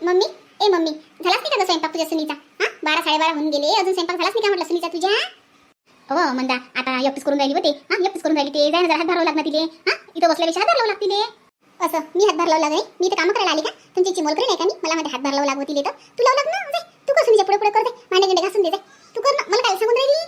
Mummy ए mummy झालाच नाही का स्वयंपाक तुझ्या सुनीचा? हा? बारा साडेबारा होऊन गेले अजून स्वयंपाक झालाच नाही का म्हटलं सुनीचा तुझ्या? हो मंदा आता एकटीच करून राहिली होते हा एकटीच करून राहिली ते. जाय ना जरा हात भरावं लागणार तिले. हा? इथं बसल्यापेक्षा हात भरावं लागतील असं मी हात धरलावं लागेल मी तर कामं करायला आली का? तुमची चिमोल करेल का मी? मला मध्ये हात भरावं लागू तिले तर तू लावू लाग ना जाय. तू कसं सुनीच्या पुढे पुढे करते मांडे गिंडे घासून दे जाय. तू कर ना. मला काय सांगून राहिली?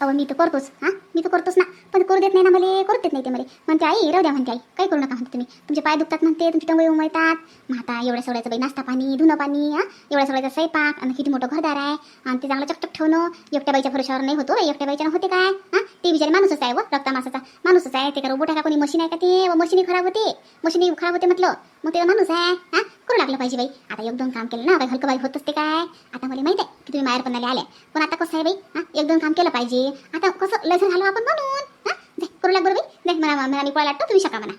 अहो मी तर करतोच हा? मी तर करतोच ना. पण करू देत नाही ना मला करू देत नाही ते मला. म्हणते आई राहू द्या म्हणते आई काही करू नका म्हणते तुम्ही. तुमचे पाय दुखतात म्हणते तुमची टंगळी उमळतात. मग आता एवढ्या सगळ्याचं बाई नाश्ता पाणी धुणं पाणी हा एवढ्या सगळ्याचा स्वयंपाक आणि किती मोठं घरदार आहे. आणि ते चांगलं चकचक ठेवणं एकट्या बाईच्या भरोशावर नाही होतो हो एकट्या बाईच्या होते काय? हां ते बिचारे माणूसच आहे हो, व रक्ता मासाचा माणूसच आहे ते का रोबोट आहे का कोणी मशीन आहे का ते? व मशीनही खराब होते. मशीनही खराब होते म्हटलं. मग ते माणूस आहे हा? करू लागलं पाहिजे बाई. आता एक दोन काम केलं ना काही हलकं बाई होत असते काय? आता मला माहिती आहे की तुम्ही माहेर माहेरपणाला आले पण आता कसं आहे बाई? हा? एक दोन काम केलं पाहिजे. आता कसं लसण झालं आपण म्हणून हा? करू लाग बरं बाई. जाय, मला म्हणा मी पोळा लाटतो तुम्ही शका म्हणा.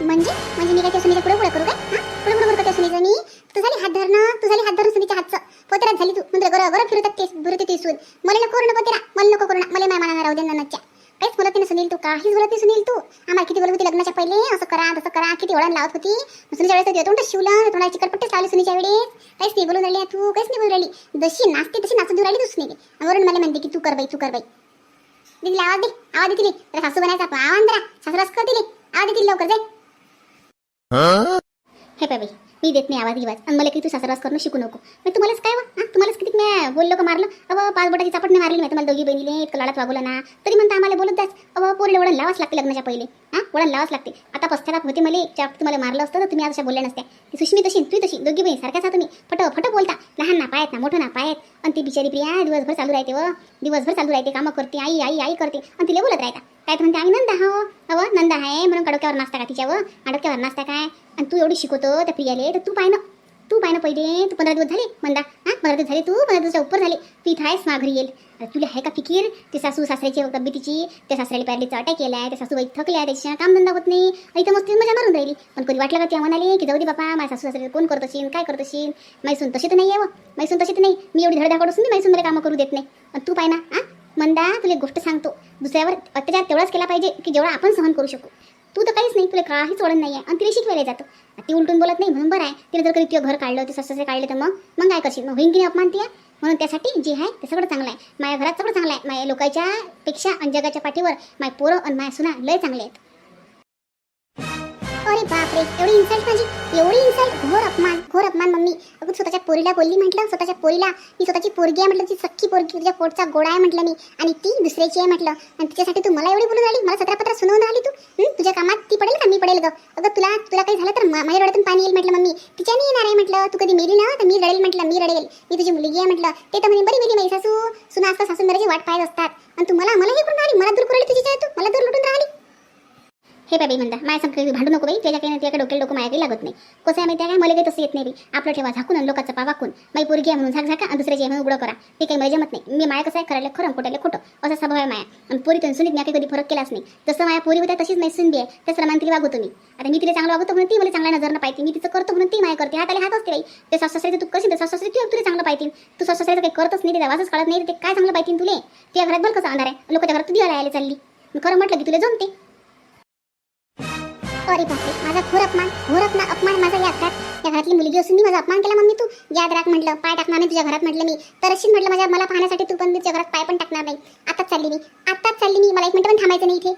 म्हणजे? म्हणजे मी काय त्या सुनीच्या पुढे पुढे करू काय? पुढे पुढे करू का सुनीचं? मी? तू झाली हात धरणं तू झाली हात धरून सुनीच्या हातचं. पोतेरात झाली तू. म्हणजे गरं गरं फिरतात ते फिरते ती सून मला नको करू पोतेरा. मला नको करू मला माय मनाला राहू दे नच्या काहीच बोलत नाही सुनील तू काहीच बोलत नाही सुनील तू. आम्हाला किती बोलत होती लग्नाच्या पहिले असं करा तसं करा किती वळण लावत होती. सुनीच्या वेळेस तर तोंड शिवलं तोंडाची चिकटपट्टीच लावली सुनीच्या वेळेस. काहीच नाही बोलून राहिली तू काहीच नाही बोलून राहिली. जशी नाचते तशी नाचू देऊ राहिली तू सुनील. वरून मला म्हणते की तू कर बाई तू कर बाई. दिदी आवाज दे आवाज दे तिले. त्याला सासू बनायचा आवाज जरा सासू रस कर तिले आवाज दे तिले लवकर जाई हे पाय बाई. मी देत नाही आवाज गिवाज. आणि मला की तू सासरवास करणं शिकू नको. मग तुम्हालाच काय वा? हा? तुम्हालाच किती मी बोललो का मारलं? अव पाच बोटाची चापट नाही मारली मी तुम्हाला दोघी बहिणीने इतकं लाडात वागवलं ना. तरी म्हणता आम्हाला बोलत जाच अव पोरीला वळण लावाच लागते लग्नाच्या पहिले. हा? वळण लावाच लागते. आता पश्चाताप होते मला. ज्या तुम्हाला मारलं असतं तर तुम्ही आज अशा बोलल्या नसत्या. ती सुष्मी तशी तू तशी. दोघी बहीण सारख्याच तुम्ही. फट फट बोलता. लहान ना पायत ना मोठं ना पायत. आणि ती बिचारी प्रिया दिवसभर चालू राहते व. दिवसभर चालू राहते कामं करते आई आई आई करते. आणि तिला बोलत राहता. काय म्हणते आम्ही नंदा हो अव नंदा आहे म्हणून कडक्यावर नाचता का तिच्यावर अडक्यावर नाचता काय? आणि तू एवढी शिकवतो त्या प्रियाले. तर तू पाय ना तू पाय ना पहिले तू पंधरा दिवस झाले. मंदा हा पंधरा दिवस झाले तू पंधरा दिवसाच्या उपर झाले. तू इथं आहेस माघरी येईल. अरे तुला आहे का फिकीर? ते सासू सासऱ्याची तब्येतीची त्या सासऱ्याला पॅरलीचा अटॅक केलाय त्या सासूबाई थकल्या त्याच्या कामधंदा होत नाही. इथं मस्त मजा मारून राहिली. पण कधी वाटलं का त्या म्हणाले की जाऊ दे बापा माझ्या सासू सासरे कोण करत असेल काय करत असेल? मैसून तशी तर नाही आहे व मैसून तशी तर नाही. मी एवढी धडधाकड असून मैसून मला कामं करू देत नाही. आणि तू पाय ना हा मंदा तुला गोष्ट सांगतो. दुसऱ्यावर अत्याचार तेवढाच केला पाहिजे की जेवढा आपण सहन करू शकू. तू तर काहीच नाही तुला काहीच वळण नाही आहे आणि तिला शिकवायला जातो. ती उलटून बोलत नाही म्हणून बरं आहे. तिने जर कधी तुझं घर काढलं ते सस्ते काढले तर मग? मग काय करशील? मग होईन की नाही अपमान ती म्हणून त्यासाठी जे आहे ते सगळं चांगलं आहे. माझ्या घरात सगळं चांगलं आहे. माझ्या लोकांच्या पेक्षा आणि जगाच्या पाठीवर माय पोरं आणि माझ्या सुना लय चांगले आहेत. अरे बापरे एवढी इन्सल्ट माझी. एवढी इन्सल्ट घोर अपमान. घोर अपमान मम्मी. स्वतःच्या पोरीला बोलली म्हटलं स्वतःच्या पोरीला मी स्वतःची पोरगी आहे म्हटलं ती सख्खी पोरगी तुझ्या पोटचा गोडा आहे म्हटलं मी. आणि ती दुसऱ्याची आहे म्हटलं. आणि तिच्यासाठी तू मला एवढी बोलून आली मला सतरा पत्र सुनवून आली तू? तुझ्या कामात ती पडेल का? मी पडेल ग. अगं तुला तुला काही झालं तर माझ्या डोळ्यातून पाणी येईल म्हटलं मम्मी. तिच्याने येणार आहे म्हटलं. तू कधी मेली ना? तर मी रडेल म्हटलं मी रडेल. मी तुझी मुलगी आहे म्हटलं. ते तर म्हणे बरी मेली माझी सासू. सुना असता सासू मेराची वाट पाहत असतात. आणि तू मला मला हे करून राहिली? मला दूर करून तुझी तू मला दूर लुटून राहिली? हे बाई म्हणता माय संग भांडू नको बाई त्याच्या काही ना त्याच्या डोक्याला डोकं माया काही लागत नाही. कसं आहे माहिती आहे काय मला काही तसं येत नाही बाई. आपलं ठेवा झाकून आणि लोकांचा पा वाकून. माई पोरगी आहे म्हणून झाक झाका आणि दुसऱ्याची म्हणून उघडं करा. ते काही मला जमत नाही. मी माया कसं आहे करायला खरं खोटायला खोटं असा स्वभाव आहे माया. आणि पोरी तर सुनीत मी कधी फरक केलाच नाही. जसं माया पोरी होत्या तशीच नाही बी आहे. तसं प्रमाणे तिला वागवतो मी आता मी तिला चांगलं वागवतो म्हणून ती मला चांगल्या नजरनं पाहिजे मी तिचं करतो म्हणून ती माया करते. हाताला हात असते बाई. ते सासऱ्याचं तू कशी तर सासरी तू तुला चांगलं पाहिजे तू सासऱ्याचं काही करतच नाही तिला वासच काढत नाही ते काय चांगलं पाहिजे तुले? त्या घरात बरं कसं अंधार आहे? लोकांच्या घरात तू दिवाला यायला चालली खरं म्हटलं की तुला जमते. अरे बापरे. माझा घोर अपमान घोर अपमान अपमान माझा याद राख. या घरातली मुलगी असून मी माझा अपमान केला मम्मी तू? याद राख म्हटलं. पाय टाकणार नाही तुझ्या घरात म्हटलं मी. तरशील म्हटलं माझ्या मला पाहण्यासाठी तू पण तुझ्या घरात पाय पण टाकणार नाही. आताच चालली मी. आताच चालली मी. मला एक मिनिट पण थांबायचं नाही इथे.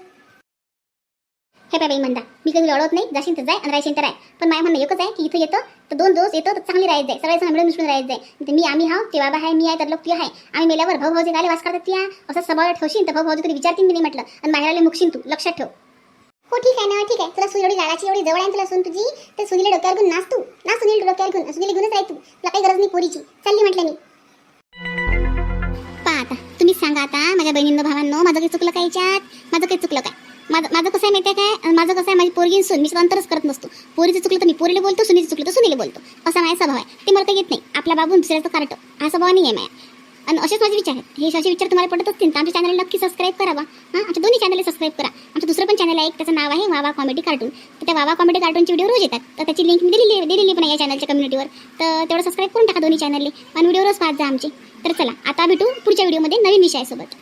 हे बाई म्हणता मी कधी लढवत नाही. जाशील तर जाय आणि राहायशील तर आहे पण माझ्या म्हणणं एकच आहे की इथं येतं तर दोन दिवस येतं तर चांगली राहायचं जाय. सगळ्यांना मिळून मिसळून राहायचं जाय. मी आम्ही हा ते बाबा आहे मी आहे तर लोक ती आहे आम्ही मेल्यावर भाऊ भाऊजी गाले वास करतात त्या असं स्वभाव ठेवशील तर भाऊ भाऊजी कधी विचारतील मी नाही म्हटलं. आणि माहेराला मुकशील तू. लक्षात ठेव. हो ठीक आहे ना ठीक आहे. तुला सुई एवढी लाडाची एवढी जवळ आहे तुला सून तुझी तर सुनीला डोक्यावर घेऊन नाच तू. ना सुनील डोक्यावर घेऊन. सुनील घेऊनच राह तू. तुला काही गरज नाही पोरीची. चालली म्हटलं मी. पहा आता तुम्हीच सांगा आता माझ्या बहिणींनो भावांनो माझं काही चुकलं काय याच्यात? माझं काही चुकलं काय? माझं माझं कसं आहे माहिती आहे काय? माझं कसं आहे माझी पोरगी सून मी अंतरच करत नसतो. पोरीचं चुकलं तर मी पोरीला बोलतो सुनीचं चुकलं तर सुनीला बोलतो. असा माझा स्वभाव आहे. ते मला काही येत नाही. आपला बाबू दुसऱ्याचं कार्ट हा स्वभाव नाही आहे माझ्या. आणि असेच माझे विचार आहेत. हे असे विचार तुम्हाला पडत असतील तर आमच्या चॅनलला नक्की सबस्क्राईब करावा हां आमच्या दोन्ही चॅनलला सबस्क्राईब करा. आमचं दुसरं पण चॅनल आहे एक त्याचं नाव आहे वावा कॉमेडी कार्टून तर त्या वावा कॉमेडी कार्टूनचे व्हिडिओ रोज येतात. तर त्याची लिंक मी दिलेली दिलेली पण आहे या चॅनलच्या कम्युनिटीवर तर तेवढं सबस्क्राईब करून टाका दोन्ही चॅनलले आणि व्हिडिओ रोज पाहत जा आमचे. तर चला आता भेटू पुढच्या व्हिडिओमध्ये नवीन विषयासोबत.